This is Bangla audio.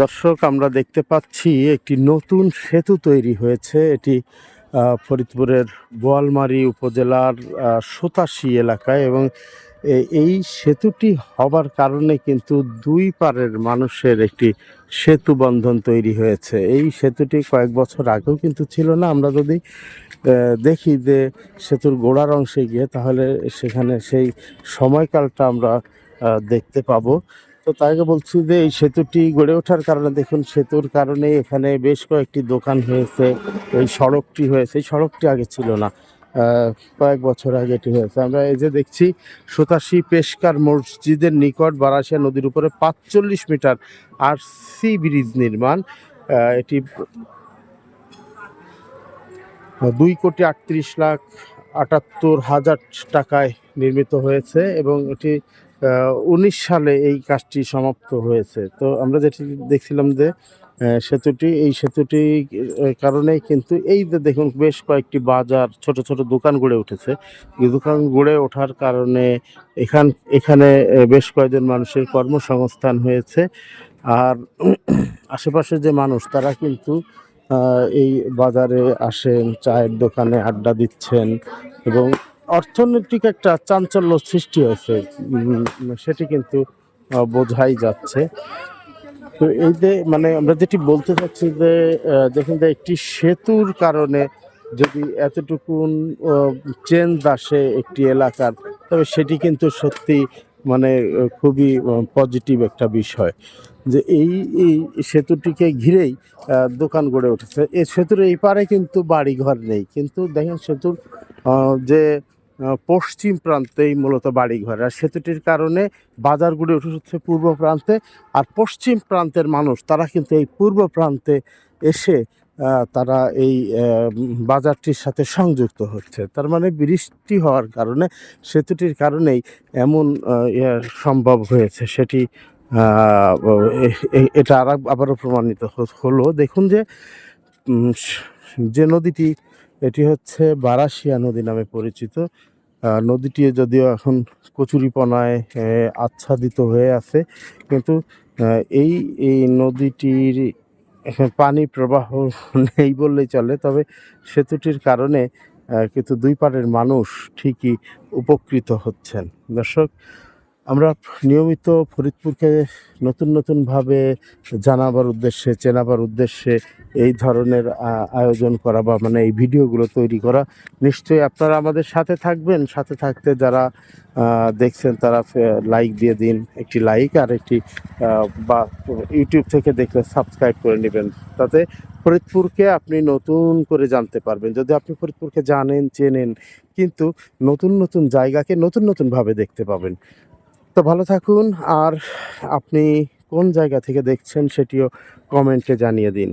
দর্শক, আমরা দেখতে পাচ্ছি একটি নতুন সেতু তৈরি হয়েছে। এটি ফরিদপুরের বোয়ালমারী উপজেলার সুতাশি এলাকায় এবং এই সেতুটি হবার কারণে কিন্তু দুই পারের মানুষের একটি সেতু বন্ধন তৈরি হয়েছে। এই সেতুটি কয়েক বছর আগেও কিন্তু ছিল না। আমরা যদি দেখি যে সেতুর গোড়ার অংশে গিয়ে, তাহলে সেখানে সেই সময়কালটা আমরা দেখতে পাবো। তো আগে বলছি যে এই সেতুটি গড়ে ওঠার কারণে, দেখুন সেতুর কারণে এখানে বেশ কয়েকটি দোকান হয়েছে, এই সড়কটি হয়েছে। এই সড়কটি আগে ছিল না কয়েক বছর আগে এটি হয়েছে। আমরা এই যে দেখছি, সুতাশি পেশকার মসজিদের নিকট বারাসিয়া নদীর উপরে পাঁচচল্লিশ মিটার আর সি ব্রিজ নির্মাণ এটি দুই কোটি আটত্রিশ লাখ আটাত্তর হাজার টাকায় নির্মিত হয়েছে এবং এটি উনিশ সালে এই কাজটি সমাপ্ত হয়েছে। তো আমরা যেটি দেখছিলাম যে সেতুটি, এই সেতুটি কারণেই কিন্তু এই যে দেখুন বেশ কয়েকটি বাজার, ছোট ছোট দোকান গড়ে উঠেছে। এই দোকান গড়ে ওঠার কারণে এখান, এখানে বেশ কয়েকজন মানুষের কর্মসংস্থান হয়েছে। আর আশেপাশে যে মানুষ, তারা কিন্তু এই বাজারে আসেন, চায়ের দোকানে আড্ডা দিচ্ছেন এবং অর্থনৈতিক একটা চাঞ্চল্য সৃষ্টি হয়েছে সেটি কিন্তু বোঝাই যাচ্ছে। তো এই যে মানে আমরা যেটি বলতে চাচ্ছি যে দেখুন যে একটি সেতুর কারণে যদি এতটুকুন চেঞ্জ আসে একটি এলাকার, তবে সেটি কিন্তু সত্যি মানে খুবই পজিটিভ একটা বিষয়। যে এই এই সেতুটিকে ঘিরেই দোকান গড়ে উঠেছে। এই সেতুর এই পারে কিন্তু বাড়িঘর নেই। কিন্তু দেখেন সেতুর যে পশ্চিম প্রান্তেই মূলত বাড়িঘর। আর সেতুটির কারণে বাজারগুলি উঠে হচ্ছে পূর্ব প্রান্তে। আর পশ্চিম প্রান্তের মানুষ, তারা কিন্তু এই পূর্ব প্রান্তে এসে তারা এই বাজারটির সাথে সংযুক্ত হচ্ছে। তার মানে বৃষ্টি হওয়ার কারণে, সেতুটির কারণেই এমন ইয়ে সম্ভব হয়েছে। সেটি এটা আর, আবারও প্রমাণিত হলো। দেখুন যে যে নদীটি এটি হচ্ছে বারাসিয়া নদী নামে পরিচিত। নদীটি যদিও এখন কচুরিপনায় আচ্ছাদিত হয়ে আছে, কিন্তু এই এই নদীটির পানি প্রবাহ নেই বললেই চলে, তবে সেতুটির কারণে কিন্তু দুই পাড়ের মানুষ ঠিকই উপকৃত হচ্ছেন। দর্শক আমরা নিয়মিত ফরিদপুরকে নতুন নতুনভাবে জানাবার উদ্দেশ্যে, চেনাবার উদ্দেশ্যে এই ধরনের আয়োজন করা বা মানে এই ভিডিওগুলো তৈরি করা। নিশ্চয়ই আপনারা আমাদের সাথে থাকবেন। সাথে থাকতে যারা দেখছেন তারা লাইক দিয়ে দিন। একটি লাইক আর একটি বা ইউটিউব থেকে দেখলে সাবস্ক্রাইব করে নেবেন। তাতে ফরিদপুরকে আপনি নতুন করে জানতে পারবেন। যদি আপনি ফরিদপুরকে জানেন, চেনেন, কিন্তু নতুন নতুন জায়গাকে নতুন নতুনভাবে দেখতে পাবেন। তো ভালো থাকুন আর আপনি কোন জায়গা থেকে দেখছেন সেটিও কমেন্টে জানিয়ে দিন।